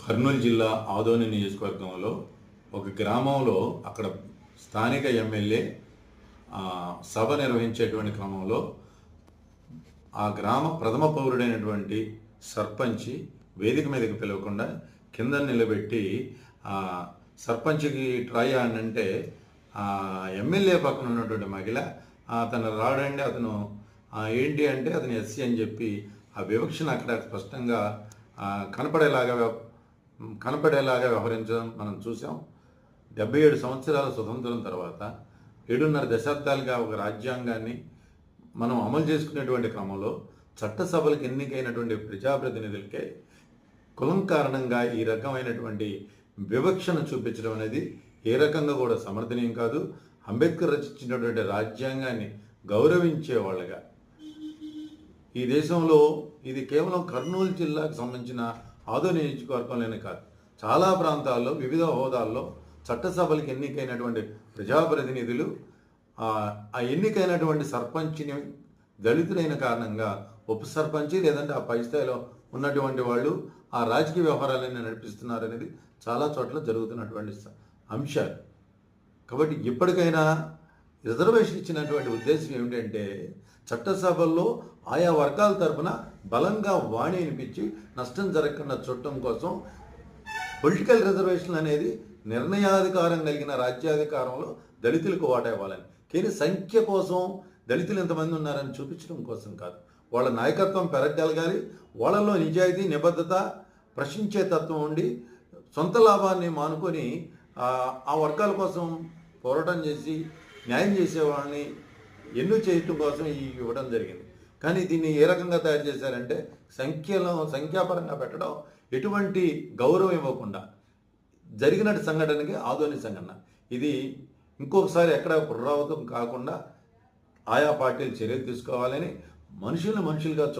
కర్నూలు జిల్లా ఆదోని నియోజకవర్గంలో ఒక గ్రామంలో అక్కడ స్థానిక ఎమ్మెల్యే సభ నిర్వహించేటువంటి క్రమంలో ఆ గ్రామ ప్రథమ పౌరుడైనటువంటి సర్పంచి వేదిక మీదకి పిలవకుండా కింద నిలబెట్టి ఆ, సర్పంచ్కి ట్రై అని అంటే ఆ ఎమ్మెల్యే పక్కన ఉన్నటువంటి మహిళ అతను రాడండి అతను ఏంటి అంటే అతను ఎస్సీ అని చెప్పి ఆ వివక్షను అక్కడ స్పష్టంగా కనపడేలాగా వ్యవ- కనపడేలాగా వ్యవహరించడం మనం చూసాం డెబ్బై ఏడు సంవత్సరాల స్వతంత్రం తర్వాత ఏడున్నర దశాబ్దాలుగా ఒక రాజ్యాంగాన్ని మనం అమలు చేసుకునేటువంటి క్రమంలో చట్టసభలకు ఎన్నికైనటువంటి ప్రజాప్రతినిధులకే కులం కారణంగా ఈ రకమైనటువంటి వివక్షను చూపించడం అనేది ఏ రకంగా కూడా సమర్థనీయం కాదు. అంబేద్కర్ రచించినటువంటి రాజ్యాంగాన్ని గౌరవించే వాళ్ళగా ఈ దేశంలో ఇది కేవలం కర్నూలు జిల్లాకు సంబంధించిన ఆదో నియోజకవర్గంలోనే కాదు. చాలా ప్రాంతాల్లో వివిధ హోదాల్లో చట్టసభలకు ఎన్నికైనటువంటి ప్రజాప్రతినిధులు ఆ ఎన్నికైనటువంటి సర్పంచ్ని దళితులైన కారణంగా ఉప సర్పంచి లేదంటే ఆ పై స్థాయిలో ఉన్నటువంటి వాళ్ళు ఆ రాజకీయ వ్యవహారాలన్నీ నడిపిస్తున్నారు అనేది చాలా చోట్ల జరుగుతున్నటువంటి అంశాలు. కాబట్టి ఇప్పటికైనా రిజర్వేషన్ ఇచ్చినటువంటి ఉద్దేశం ఏమిటంటే చట్టసభల్లో ఆయా వర్గాల తరపున బలంగా వాణి అనిపించి నష్టం జరగకుండా చూడటం కోసం పొలిటికల్ రిజర్వేషన్ అనేది నిర్ణయాధికారం కలిగిన రాజ్యాధికారంలో దళితులకు వాటా ఇవ్వాలని. కానీ సంఖ్య కోసం దళితులు ఎంతమంది ఉన్నారని చూపించడం కోసం కాదు. వాళ్ళ నాయకత్వం పెరగలగాలి వాళ్ళలో నిజాయితీ నిబద్ధత ప్రశ్నించే తత్వం ఉండి సొంత లాభాన్ని మానుకొని ఆ వర్గాల కోసం పోరాటం చేసి న్యాయం చేసేవాళ్ళని ఎన్నో చేయటం కోసం ఈ ఇవ్వడం జరిగింది. కానీ దీన్ని ఏ రకంగా తయారు చేశారంటే సంఖ్యలో సంఖ్యాపరంగా పెట్టడం ఎటువంటి గౌరవం ఇవ్వకుండా జరిగినట్టు సంఘటనకి ఆదోని సంఘటన. ఇది ఇంకొకసారి ఎక్కడ పునరావృతం కాకుండా ఆయా పార్టీలు చర్యలు తీసుకోవాలని మనుషులను మనుషులుగా